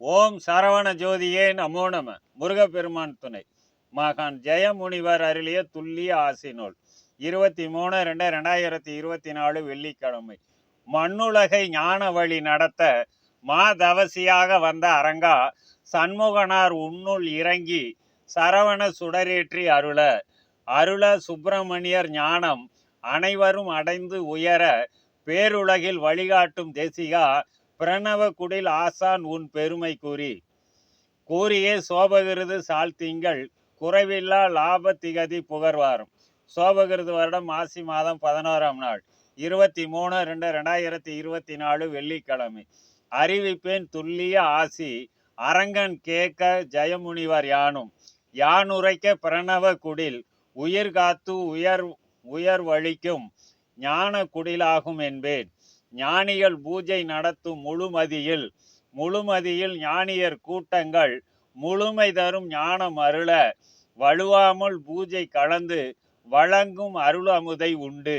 ஓம் சரவண ஜோதியே நமோ நம. முருகப்பெருமான் துணை. மகான் ஜெயமுனிவர் அருளிய துல்லிய ஆசி நூல் இருபத்தி மூணு ரெண்டு ரெண்டாயிரத்தி இருபத்தி நாலு வெள்ளிக்கிழமை. மண்ணுலகை ஞான வழி நடத்த மாதவசியாக வந்த அரங்கா சண்முகனார் உன்னுள் இறங்கி சரவண சுடரேற்றி அருள. அருள சுப்பிரமணியர் ஞானம் அனைவரும் அடைந்து உயர பேருலகில் வழிகாட்டும் தேசிகா பிரணவ குடில் ஆசான் உன் பெருமை கூறி. கூறியே சோபகிருது சாழ்த்திங்கள் குறைவில்லா லாப திகதி புகழ்வாரும் சோபகிருது வருடம் மாசி மாதம் பதினோராம் நாள் இருபத்தி மூணு ரெண்டு ரெண்டாயிரத்தி இருபத்தி நாலு வெள்ளிக்கிழமை. அறிவிப்பேன் துல்லிய ஆசி அரங்கன் கேட்க ஜெயமுனிவர் யானும். யானுரைக்க பிரணவ குடில் உயிர் காத்து உயர் உயர் வழிக்கும் ஞான குடிலாகும் என்பேன். ஞானிகள் பூஜை நடத்தும் முழுமதியில் முழுமதியில் ஞானியர் கூட்டங்கள் முழுமை தரும் ஞானம் அருள வலுவாமல் பூஜை கலந்து வழங்கும் அருள் அமுதை உண்டு.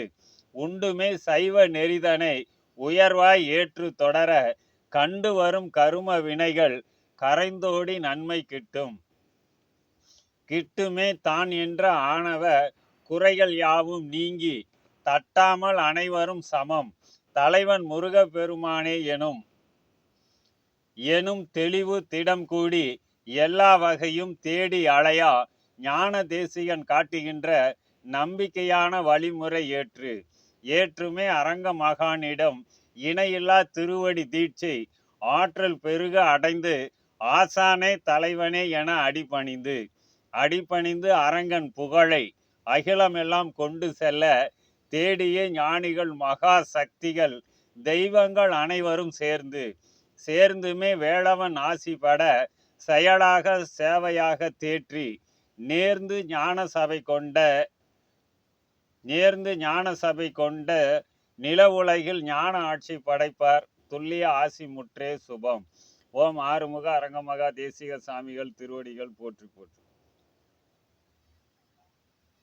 உண்டுமே சைவ நெறிதனை உயர்வாய் ஏற்று தொடர கண்டு வரும் கரும வினைகள் கரைந்தோடி நன்மை கிட்டும். கிட்டுமே தான் என்ற ஆணவ குறைகள் யாவும் நீங்கி தட்டாமல் அனைவரும் சமம். தலைவன் முருகப்பெருமானே எனும் எனும் தெளிவு திடம் கூடி எல்லா வகையும் தேடி அலையா ஞான தேசிகன் காட்டுகின்ற நம்பிக்கையான வழிமுறை ஏற்று ஏற்றுமே அரங்க மகானிடம் இணையில்லா திருவடி தீட்சை ஆற்றல் பெருக அடைந்து ஆசானே தலைவனே என அடிபணிந்து அடிபணிந்து அரங்கன் புகழை அகிலமெல்லாம் கொண்டு செல்ல தேடிய ஞானிகள் மகா சக்திகள் தெய்வங்கள் அனைவரும் சேர்ந்து சேர்ந்துமே வேளவன் ஆசி பட செயலாக சேவையாக தேற்றி நேர்ந்து ஞான சபை கொண்ட நேர்ந்து ஞான சபை கொண்ட நில உலகில் ஞான ஆட்சி படைப்பார். துல்லிய ஆசி முற்றே சுபம். ஓம் ஆறுமுக அரங்கமகா தேசிக சாமிகள் திருவடிகள் போற்றி போற்றி.